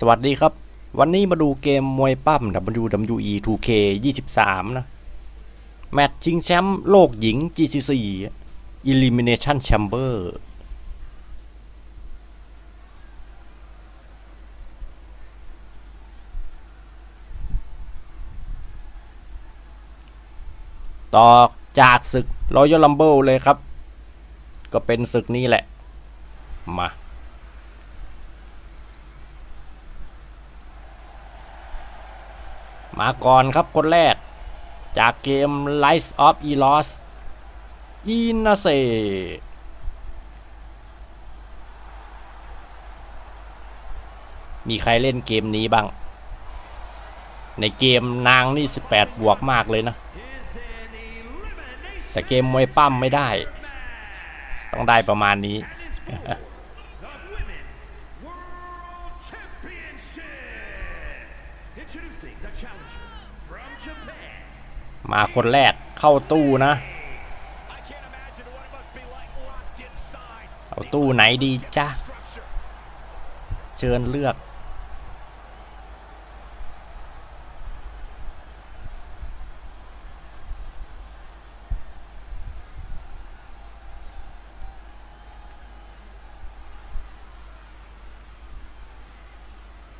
สวัสดีครับ วันนี้มาดูเกมมวยปั้ม WWE 2K 23 นะ แมตช์ชิงแชมป์โลกหญิง GCC Elimination Chamber ต่อจากศึก Royal Rumble เลยครับ ก็เป็นศึกนี้แหละ มา มาก่อนครับคนแรก จากเกม Rise of Elos อินาเซมีใครเล่นเกมนี้บ้าง ในเกมนางนี่ 18 บวกมากเลยนะ แต่เกมมวยปั้มไม่ได้ ต้องได้ประมาณนี้ มาคนแรกเข้าตู้นะ เอาตู้ไหนดีจ้ะเชิญเลือก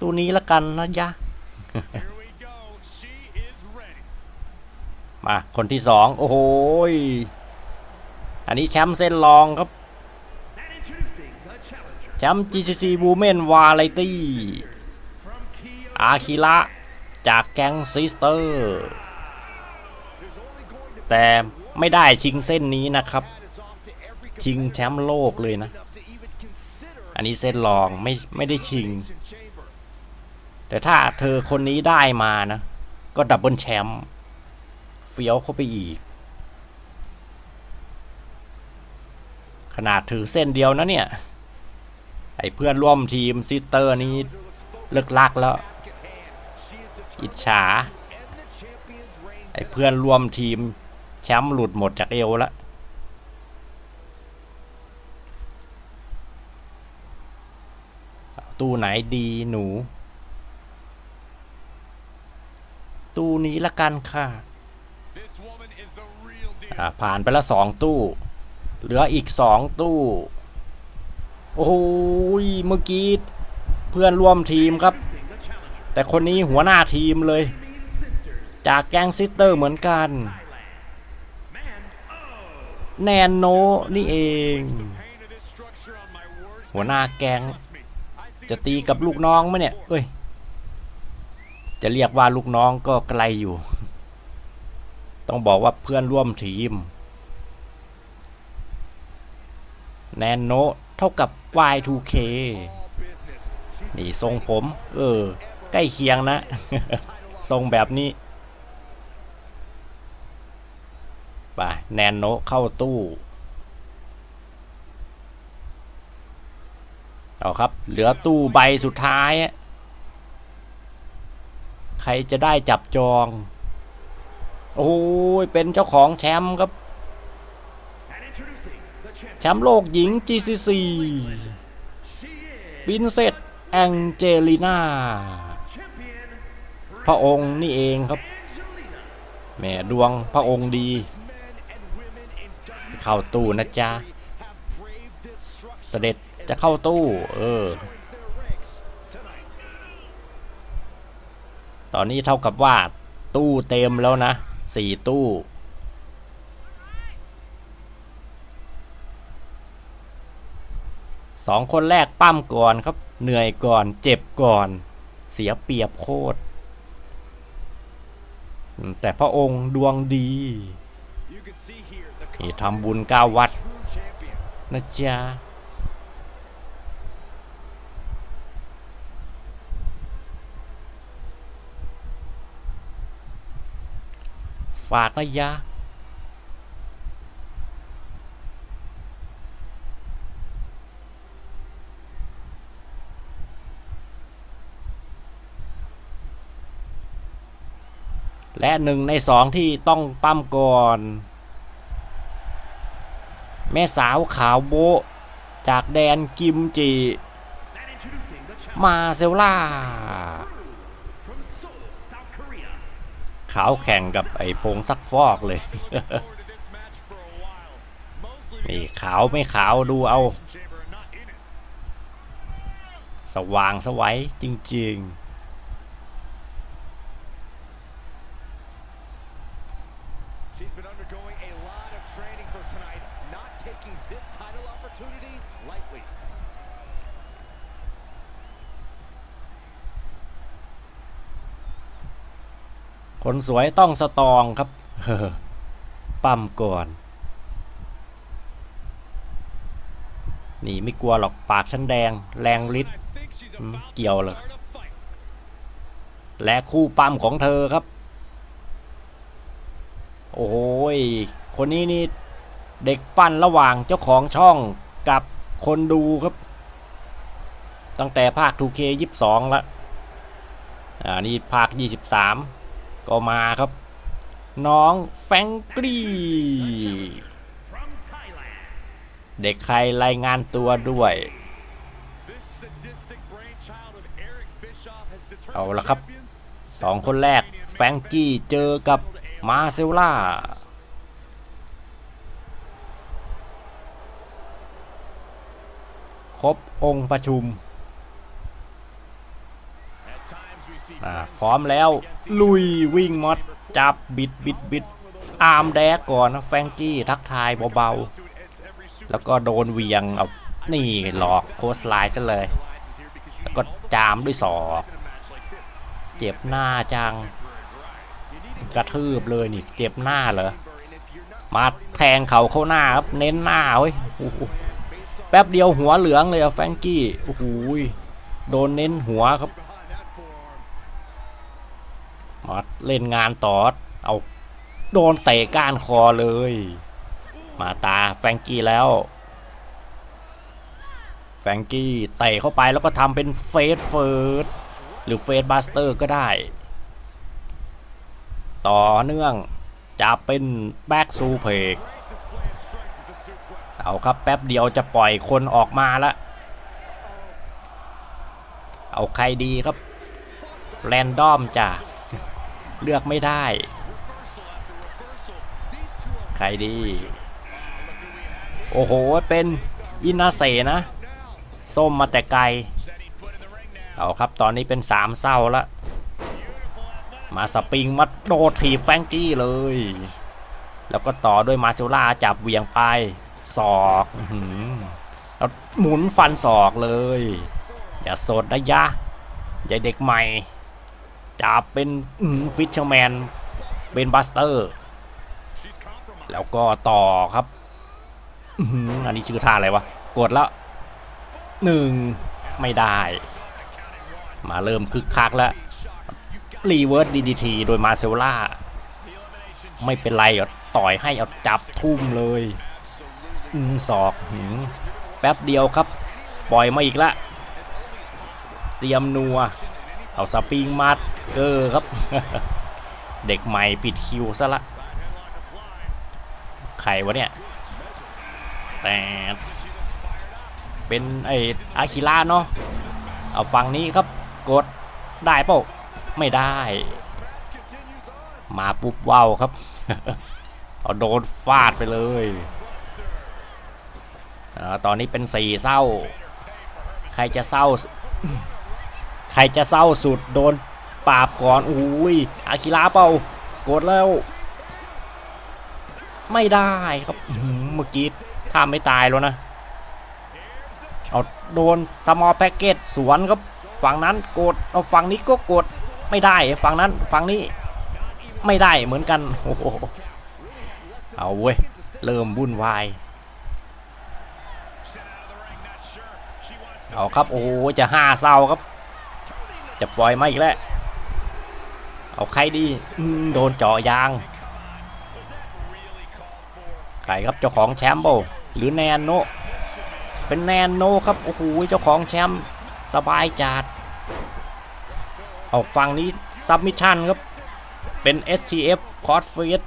ตู้นี้ละกันนะยะ มาคนที่สองโอ้โหอันนี้แชมป์เส้นรองครับแชมป์ GCC Women Variety อาคิระจากแก๊งซิสเตอร์แต่ไม่ได้ชิงเส้นนี้นะครับ ชิงแชมป์โลกเลยนะ อันนี้เส้นรองไม่ไม่ได้ชิง แต่ถ้าเธอคนนี้ได้มานะ ก็ดับเบิลแชมป์ เฟี้ยวเข้าไปอีก ขนาดถือเส้นเดียวนะเนี่ย ไอ้เพื่อนร่วมทีมซิสเตอร์นี้เลิกลักแล้ว อิจฉา ไอ้เพื่อนร่วมทีมแชมป์หลุดหมดจากเอวแล้วตู้ไหนดีหนู ตู้นี้ละกันค่ะ ผ่านไปล้วสองตู้ เหลืออีกสองตู้ โอ้ยเมื่อกี้เพื่อนร่วมทีมครับ แต่คนนี้หัวหน้าทีมเลย จากแก๊งซิสเตอร์เหมือนกัน แนนโนนี่เอง หัวหน้าแก๊งจะตีกับลูกน้องไหมเนี่ย เอ้ย จะเรียกว่าลูกน้องก็ไกลอยู่ ต้องบอกว่าเพื่อนร่วมทีม แนนโนเท่ากับ Y2K นี่ทรงผม เออ ใกล้เคียงนะ ทรงแบบนี้ไปแนนโนเข้าตู้เอาครับ เหลือตู้ใบสุดท้าย ใครจะได้จับจอง โอ้ยเป็นเจ้าของแชมป์ครับ แชมป์โลกหญิง GCC บินเซตแองเจลีน่า พระองค์นี่เองครับ แม่ดวงพระองค์ดี เข้าตู้นะจ๊ะ เสด็จจะเข้าตู้ เออ ตอนนี้เท่ากับว่าตู้เต็มแล้วนะ สี่ตู้ สองคนแรกปั้มก่อนครับ เหนื่อยก่อน เจ็บก่อน เสียเปรียบโคตรอืมแต่พระองค์ดวงดี You can see here the นี่ทำบุญเก้าวัด true champion. นะจ๊ะ ฝากนะยะและหนึ่งในสองที่ต้องปั้มก่อน แม่สาวขาวโบ จากแดนกิมจิ มาเซลล่า ขาวแข่งกับไอ้พงซักฟอกเลย นี่ขาวไม่ขาวดูเอา สว่างสวัยจริง ๆ คนสวยต้องสตรองครับปั้มก่อน นี่ไม่กลัวหรอกปากฉันแดง แรงฤทธิ์ I think she's Hmm, about to kiều rồi. start a fight. และคู่ปั้มของเธอครับ โอ้โหยคนนี้นี่เด็กปั้นระหว่างเจ้าของช่องกับคนดูครับ ตั้งแต่ภาค 2K 22แล้วอ่า นี่ภาค 23 ก็มาครับ น้องแฟงกี้เด็กใครรายงานตัวด้วย เอาละครับสองคนแรกแฟงกี้เจอกับมาเซลล่าครบองค์ประชุม พร้อมแล้วลุยวิ่งมดจับบิดบิดบิดอาร์มแดกก่อนนะแฟงกี้ทักทายเบาๆ แล้วก็โดนเวียงเอานี่หลอกโคสไลน์ซะเลย แล้วก็จามด้วยศอกเจ็บหน้าจัง กระทืบเลยนี่เจ็บหน้าเหรอมาแทงเขาเข้าหน้าครับเน้นหน้าเว้ยโอ้โหแป๊บเดียวหัวเหลืองเลยอะแฟงกี้โอ้โหยโดนเน้นหัวครับ มาเล่นงานต่อเอาโดนเตะก้านคอเลย มาตาแฟงกี้แล้ว แฟงกี้เตะเข้าไปแล้วก็ทำเป็นเฟสเฟิร์สหรือเฟสบัสเตอร์ก็ได้ ต่อเนื่องจะเป็นแบ็กซูเพกเอาครับแป๊บเดียวจะปล่อยคนออกมาละ เอาใครดีครับ แรนดอมจ้ะ เลือกไม่ได้ ใครดี โอ้โห เป็นอินาเซนะ ส้มมาแต่ไกล เอาครับตอนนี้เป็นสามเศร้าละ มาสปริงมาโดดถีบแฟงกี้เลย แล้วก็ต่อด้วยมาเซล่าจับเวียงไปศอกอแล้วหมุนฟันศอกเลย อย่าสดนะยะอย่าเด็กใหม่ จับเป็นฟิชเชอร์แมนเป็นบัสเตอร์ แล้วก็ต่อครับอื้มอันนี้ชื่อท่าอะไรวะ กดแล้วหนึ่งไม่ได้ มาเริ่มคึกคักแล้ว รีเวิร์สดีดีทีโดยมาเซลล่า ไม่เป็นไรอะต่อยให้เอาจับทุ่มเลยอืมศอกหืมแป๊บเดียวครับ ปล่อยมาอีกละ เตรียมนัว เอาสปริงมัด เกอร์ครับ เด็กใหม่ผิดคิวซะละใครวะเนี่ยแต่เป็นไออาคิล่าเนาะเอาฝั่งนี้ครับกดได้เปล่าไม่ได้ มาปุ๊บว้าวครับ เอาโดนฟาดไปเลยอาตอนนี้เป็นสี่เศร้า ใครจะเศร้า ใครจะเศร้าสุดโดน ปราบก่อนอุ้ยอาคิระเปล่ากดแล้ว ไม่ได้ครับเมื่อกี้ถ้าไม่ตายแล้วนะเอาโดนสมอลแพ็กเกจสวนครับฝั่งนั้นกดเอาฝั่งนี้ก็กดไม่ได้ฝั่งนั้นฝั่งนี้ไม่ได้เหมือนกันโอ้โหเอาเว้ยเริ่มวุ่นวายเอาครับโอ้จะห้าเศร้าครับ จะปล่อยมาอีกแล้ว เอาใครดีอืมโดนเจาะยาง ใครครับเจ้าของแชมป์เปล่าหรือแนนโน เป็นแนนโนครับโอ้โหเจ้าของแชมป์สบายจัดเอาฝั่งนี้ซับมิชชั่นครับ เป็น STF คอร์สเฟส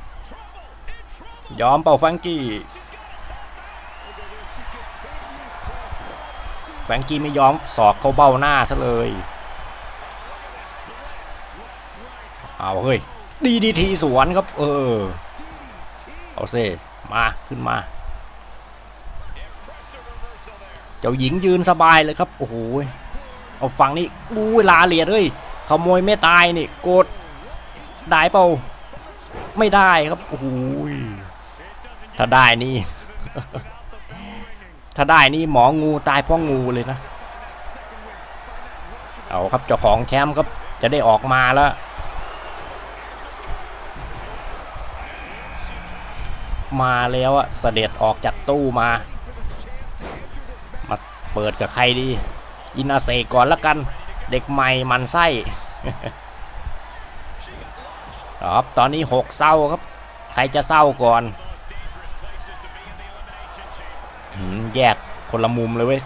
ยอมเป่าฟังกี้ฟรงกี้ไม่ยอมสอกเข้าเบ้าหน้าซะเลย เอาเฮ้ยดีดีทีสวนครับ เออ เอาเซมาขึ้นมา เจ้าหญิงยืนสบายเลยครับ โอ้โหเอาฝั่งนี้อู้ลาเลียดเฮ้ยขโมยไม่ตายนี่กดได้เปล่าไม่ได้ครับโอ้โหยถ้าได้นี่ ถ้าได้นี่หมองูตายเพราะงูเลยนะ เอาครับเจ้าของแชมป์ครับจะได้ออกมาแล้ว มาแล้วอะเสด็จออกจากตู้มา มาเปิดกับใครดี อินาเซก่อนละกัน เด็กใหม่มันไส้ครับตอนนี้หกเศร้าครับ ใครจะเศร้าก่อนแยกคนละมุมเลยเว้ย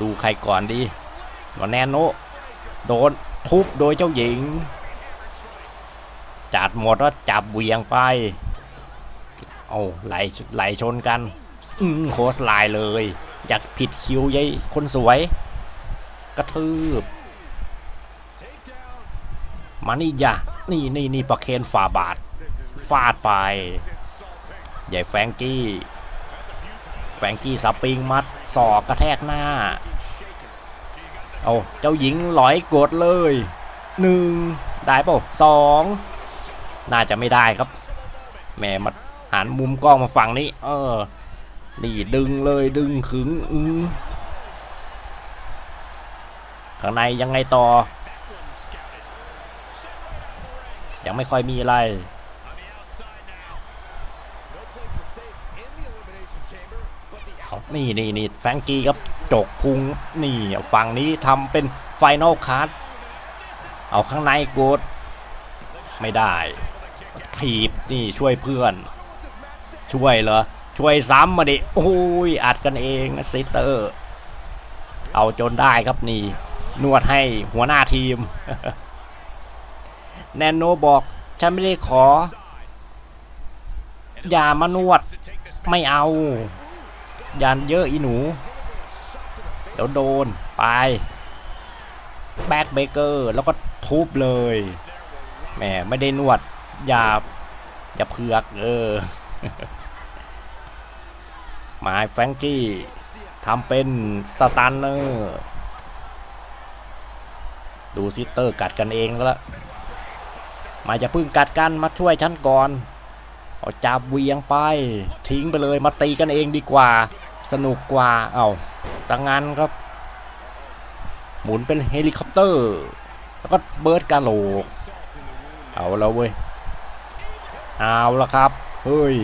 ดูใครก่อนดีวันแนนโนโดนทุบโดยเจ้าหญิงจัดหมดว่าจับเวียงไป เอาไหลไหลชนกัน อืมโคสไลน์เลย อยากผิดคิวยายคนสวย กระทืบ มานี่ย่านี่นี่นี่ประเคนฝ่าบาท ฟาดไป ใหญ่แฟงกี้ แฟงกี้สปริงมัดศอกกระแทกหน้า เอาเจ้าหญิงหลอยกดเลยหนึ่งได้เปล่าสองน่าจะไม่ได้ครับ แม่มา หันมุมกล้องมาฝั่งนี้ เออ นี่ดึงเลยดึงขึงอืข้างในยังไงต่อ ยังไม่ค่อยมีอะไร นี่นี่นี่แฟรงกี้ครับจกพุงนี่ฝั่งนี้ทำเป็นไฟนอลคัทเอาข้างในกดไม่ได้ ถีบนี่ช่วยเพื่อน ช่วยเหรอ ช่วยซ้ำมาดิโอ้ยอัดกันเองซิสเตอร์ เอาจนได้ครับนี่ นวดให้หัวหน้าทีม แนนโนบอกฉันไม่ได้ขอ อย่ามานวด ไม่เอายันเยอะอีหนู เดี๋ยวโดนไปแบ็กเบเกอร์แล้วก็ทุบเลยแหมไม่ได้นวด อย่าอย่าเผือกเออ มาแฟงกี้ทำเป็นสตันเนอร์ดูซิเตอร์กัดกันเองแล้วล่ะมาจะพึ่งกัดกันมาช่วยฉันก่อนเอาจับเวียงไป ทิ้งไปเลยมาตีกันเองดีกว่า สนุกกว่าเอาสังงานครับ หมุนเป็นเฮลิคอปเตอร์ แล้วก็เบิร์ดกาโหลกเอาแล้วเว้ย เอาแล้วครับ เฮ้ย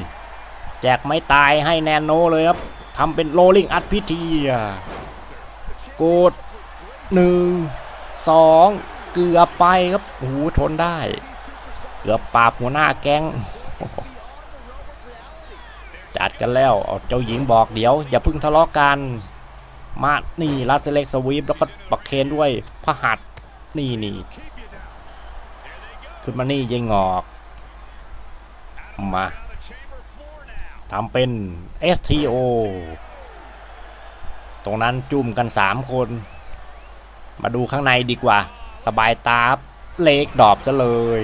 แจกไม่ตายให้แนนโนเลยครับทำเป็นโรลลิงอัดพิธีกดหนึ่งสองเกือบไปครับโอ้โหทนได้ เกือบปราบหัวหน้าแก๊งจัดกันแล้วเจ้าหญิงบอกเดี๋ยว อย่าพึ่งทะเลาะกัน มานี่ลัสเล็กสวีปแล้วก็ปักเคนด้วยพระหัตนี่นี่ขึ้นมานี่ยิงงอก มา ทำเป็น STO ตรงนั้นจุ่มกัน 3 คน มาดูข้างในดีกว่า สบายตาเล็กดอบซะเลย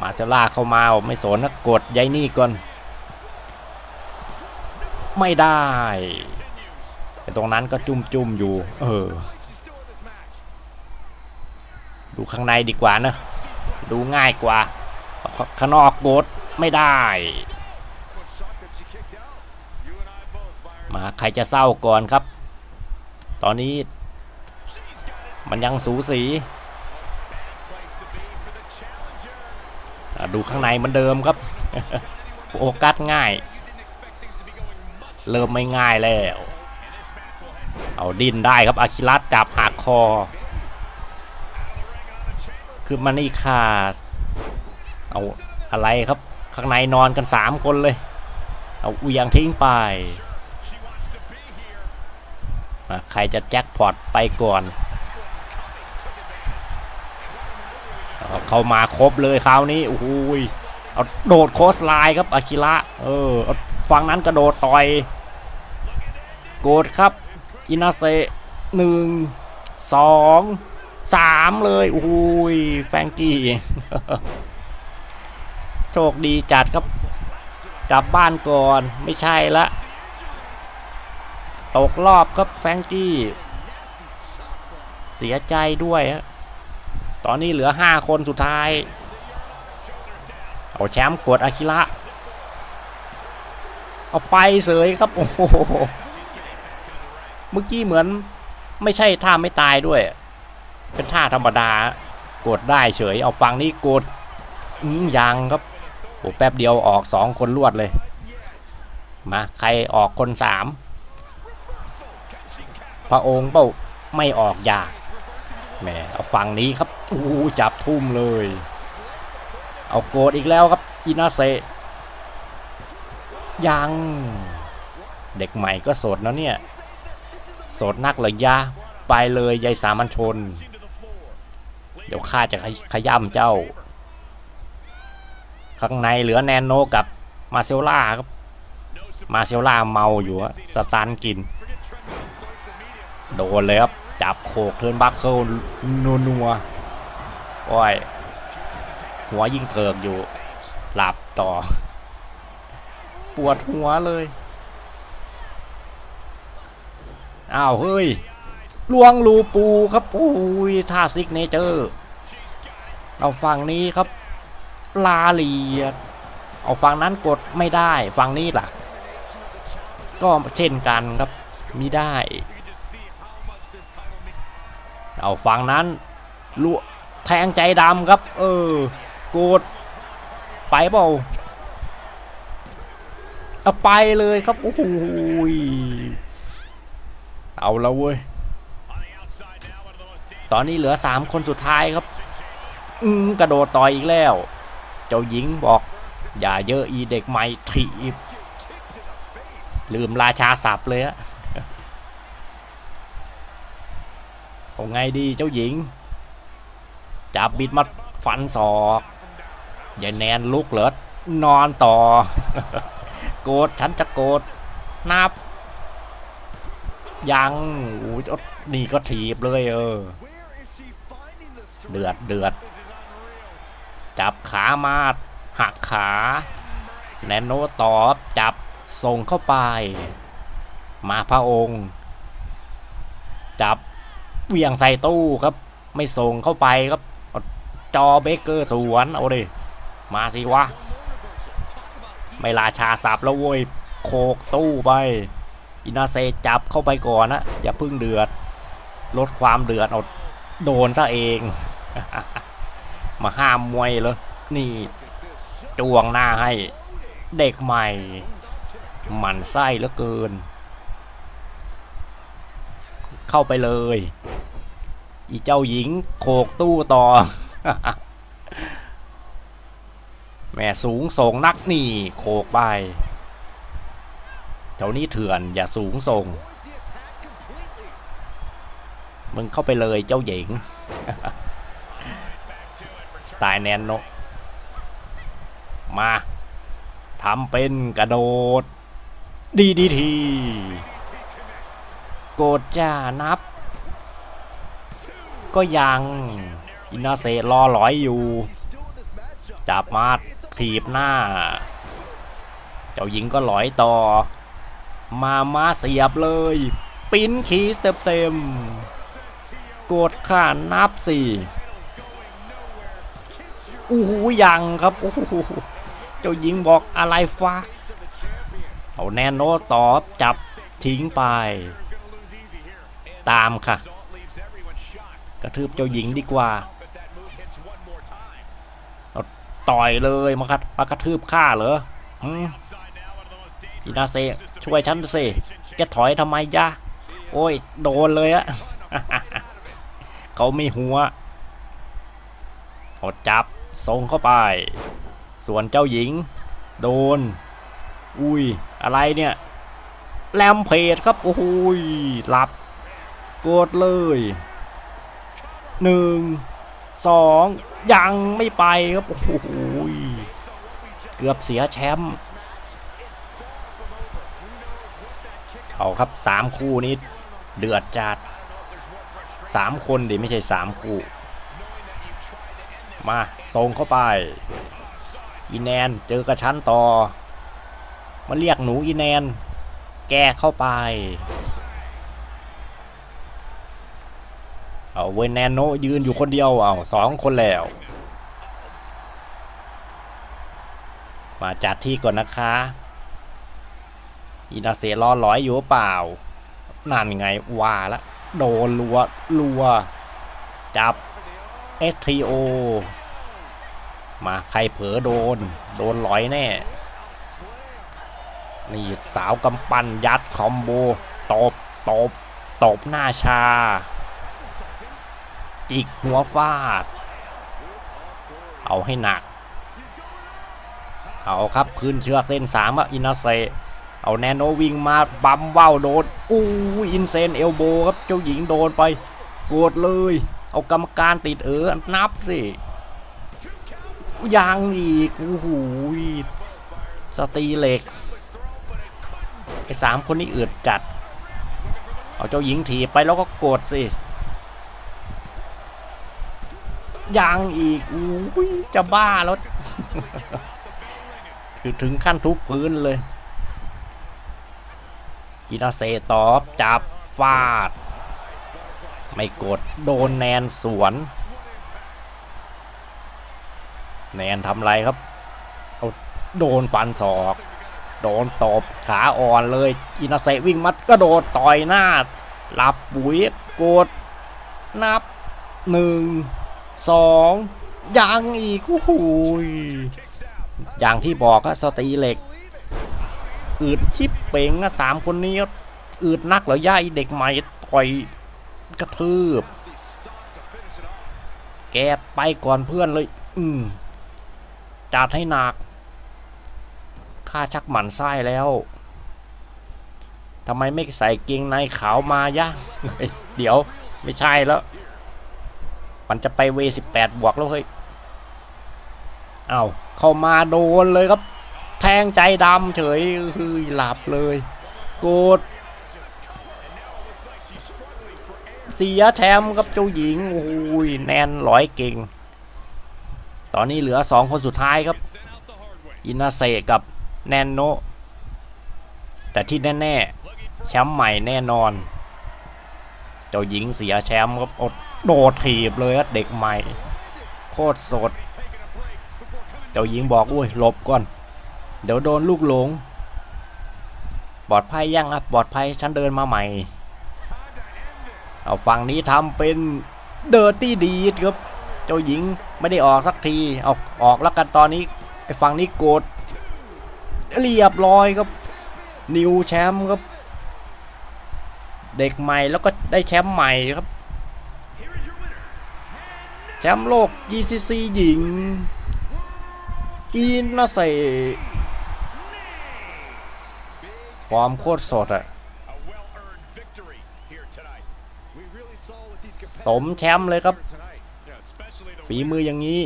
มาเซล่าเข้ามาไม่สนนะกดยายนี่ก่อน ไม่ได้แต่ตรงนั้นก็จุ่มจุ่มอยู่ เออ ดูข้างในดีกว่านะ ดูง่ายกว่า ข้างนอกกดไม่ได้ มาใครจะเศร้าก่อนครับ ตอนนี้มันยังสูสี ดูข้างในเหมือนเดิมครับ โฟกัสง่าย เริ่มไม่ง่ายแล้ว เอาดินได้ครับอาคิรัตจับหักคอ คือมันนี่ขาด เอาอะไรครับ ข้างในนอนกันสามคนเลย เอาเวียงทิ้งไป มาใครจะแจ็คพอตไปก่อนเอเข้ามาครบเลยคราวนี้โอ้โหยเอาโดดโคสไลน์ครับอากิระเออฝั่งนั้นกระโดดต่อย โกดครับ อินาเซหนึ่งสองสามเลยโอ้ยแฟงกี้โชคดีจัดครับกลับบ้านก่อนไม่ใช่ละ ตกรอบครับแฟงกี้ เสียใจด้วยฮะตอนนี้เหลือ 5 คนสุดท้าย เอาแชมป์กดอากิระ เอาไปเสยครับ โอ้โห เมื่อกี้เหมือนไม่ใช่ท่าไม่ตายด้วย เป็นท่าธรรมดากดได้เฉย เอาฟังนี้กดยังครับโอ้แป๊บเดียวออกสองคนรวดเลย มา ใครออกคนสาม พระองค์เป้าไม่ออกยากแหมเอาฝั่งนี้ครับอู้จับทุ่มเลย เอาโกดอีกแล้วครับอินาเซยัง เด็กใหม่ก็โสดนะเนี่ย โสดนักเลยยะไปเลยยายสามัญชน เดี๋ยวข้าจะขยขย่ำเจ้า ข้างในเหลือแนนโนกับมาเซลล่าครับ มาเซลล่าเมาอยู่อะสตันกิน โดนเลยครับ จับโขกเทินบัคเคิลนัวนัวๆโอ้ยหัวยิงเถิกอยู่ หลับต่อ ปวดหัวเลย อ้าว เฮ้ยลวงลูปูครับโอ้ยท่าซิกเนเจอร์ เอาฝั่งนี้ครับ ลาเลียด เอาฝั่งนั้นกดไม่ได้ ฝั่งนี้ล่ะ ก็เช่นกันครับ มีได้ เอาฝั่งนั้นลวแทงใจดำครับ เออโกดไปเปล่าเอาไปเลยครับโอ้โหเอาแล้วเว้ยตอนนี้เหลือสามคนสุดท้ายครับ อืมกระโดดต่อยอีกแล้ว เจ้าหญิงบอก อย่าเยอะอีเด็กใหม่ถีบลืมราชาศัพท์เลยอะ เอาไงดีเจ้าหญิง จับบิดมาฟันศอกอย่าแนนลุกเหรอนอนต่อ โกดฉันจะโกดนับ ยังโอ้ยนี่ก็ถีบเลยเออ เดือดเดือด จับขามาหักขา แนนโนตอบจับส่งเข้าไป มาพระองค์ จับ เวียงใส่ตู้ครับ ไม่ส่งเข้าไปครับ จอเบเกอร์สวนเอาดิมาสิวะ ไม่ราชาสับแล้วโว้ยโคกตู้ไป อินาเซจับเข้าไปก่อนนะอย่าพึ่งเดือด ลดความเดือดอาโดนซะเอง มาห้ามมวยเลยนี่จวงหน้าให้เด็กใหม่ หมันไส้เหลือเกิน เข้าไปเลย อีเจ้าหญิงโขกตู้ต่อ แม่สูงส่งนักนี่ โขกไป เจ้านี้เถื่อนอย่าสูงส่ง มึงเข้าไปเลยเจ้าหญิง สไตล์แนนโนมาทำเป็นกระโดด ดีดีที โกดจ้านับ ก็ยังอินาเซรอหลอยอยู่ จับมาถีบหน้า เจ้าหญิงก็หลอยต่อ มามาเสียบเลย ปิ้นคีสเต็มเต็มๆกดข่านับสี่อู้หูยังครับอู้หูเจ้าหญิงบอกอะไรฟ้าเอาแนนโนตอบจับทิ้งไป ตามค่ะ กระทืบเจ้าหญิงดีกว่าเอาต่อยเลยมาครับมากระทืบข้าเหรออินาเซช่วยฉันสิแกถอยทำไมยะโอ้ย โดนเลยอะเขามีหัวอาจับส่งเข้าไป ส่วนเจ้าหญิง โดน อุ้ย อะไรเนี่ย แลมเพจครับ โอ้ยหลับ กดเลย หนึ่งสองยังไม่ไปครับโอ้โหเกือบเสียแชมป์เอาครับสามคู่นี้เดือดจัดสามคนดิไม่ใช่สามคู่ มาส่งเข้าไป อีแนนเจอกระชั้นต่อ มาเรียกหนูอีแนน แกเข้าไป เอาเวนแนนโนยืนอยู่คนเดียวเอาสองคนแล้ว มาจัดที่ก่อนนะคะ อินาเซรอร้อยอยู่เปล่า นั่นไงว่าละโดนรัวรัว จับ STO มาใครเผลอโดน โดนร้อยแน่ นี่สาวกำปั้นยัดคอมโบ ตบ ตบ ตบหน้าชา จิกหัวฟาด เอาให้หนัก เอาครับคืนเชือกเส้นสามอะอินาเซเอาแนโนวิ่งมาบัมว่าวโดนอู้อินเซนเอลโบครับเจ้าหญิงโดนไปโกรธเลย เอากรรมการติดเออนับสิยังอีกโอ้โหสตีเหล็กไอ้สามคนนี้อืดจัด เอาเจ้าหญิงถีบไปแล้วก็โกดสิ ยังอีกอุ้ยจะบ้าแล้วถึงถึงขั้นทุบพื้นเลยอินาเซตอบจับฟาด ไม่กดโดนแนนสวน แนนทำไรครับเอาโดนฟันศอก โดนตบขาอ่อนเลยอินาเซวิ่งมัดก็โดดต่อยหน้าหลับปุ๋ยกดนับหนึ่ง สองยังอีกโอ้ยอย่างที่บอกอะสตีเหล็กอืดชิปเป่งอะสามคนนี้อืดนักเหรอย่าเด็กใหม่ต่อยกระทืบ แกไปก่อนเพื่อนเลย อืมจัดให้หนักข้าชักหมันไส้แล้วทำไมไม่ใส่เกงในขาวมายะ เดี๋ยวไม่ใช่แล้ว มันจะไปเวสิบแปดบวกแล้วเฮ้ยเอาเข้ามาโดนเลยครับ แทงใจดำเฉยเฮ้ยหลับเลยโกดเสียแชมป์กับเจ้าหญิงโอ้ยแนนร้อยเก่ง ตอนนี้เหลือสองคนสุดท้ายครับ อินาเซกับแนนโน แต่ที่แน่ ๆ แชมป์ใหม่แน่นอน เจ้าหญิงเสียแชมป์ครับอด โดดถีบเลยครับเด็กใหม่ โคตรสด เจ้าหญิงบอกอุ้ยหลบก่อน เดี๋ยวโดนลูกหลงปลอดภัยยังครับปลอดภัยฉันเดินมาใหม่เอาฝั่งนี้ทำเป็นเดอร์ตี้ดีครับ เจ้าหญิงไม่ได้ออกสักทีเอาออกแล้วกันตอนนี้ไอ้ฝั่งนี้โกดเรียบร้อยครับ นิวแชมป์ครับ เด็กใหม่แล้วก็ได้แชมป์ใหม่ครับ แชมป์โลก GCC หญิงอินนาเซฟอร์มโคตรสดอะสมแชมป์เลยครับ ฝีมืออย่างนี้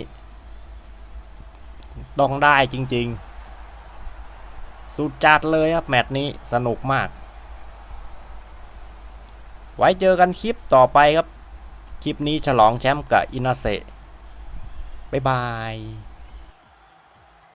ต้องได้จริง ๆ สุดจัดเลยครับ แมตช์นี้สนุกมาก ไว้เจอกันคลิปต่อไปครับ คลิปนี้ฉลองแชมป์กับอินาเซบ๊ายบาย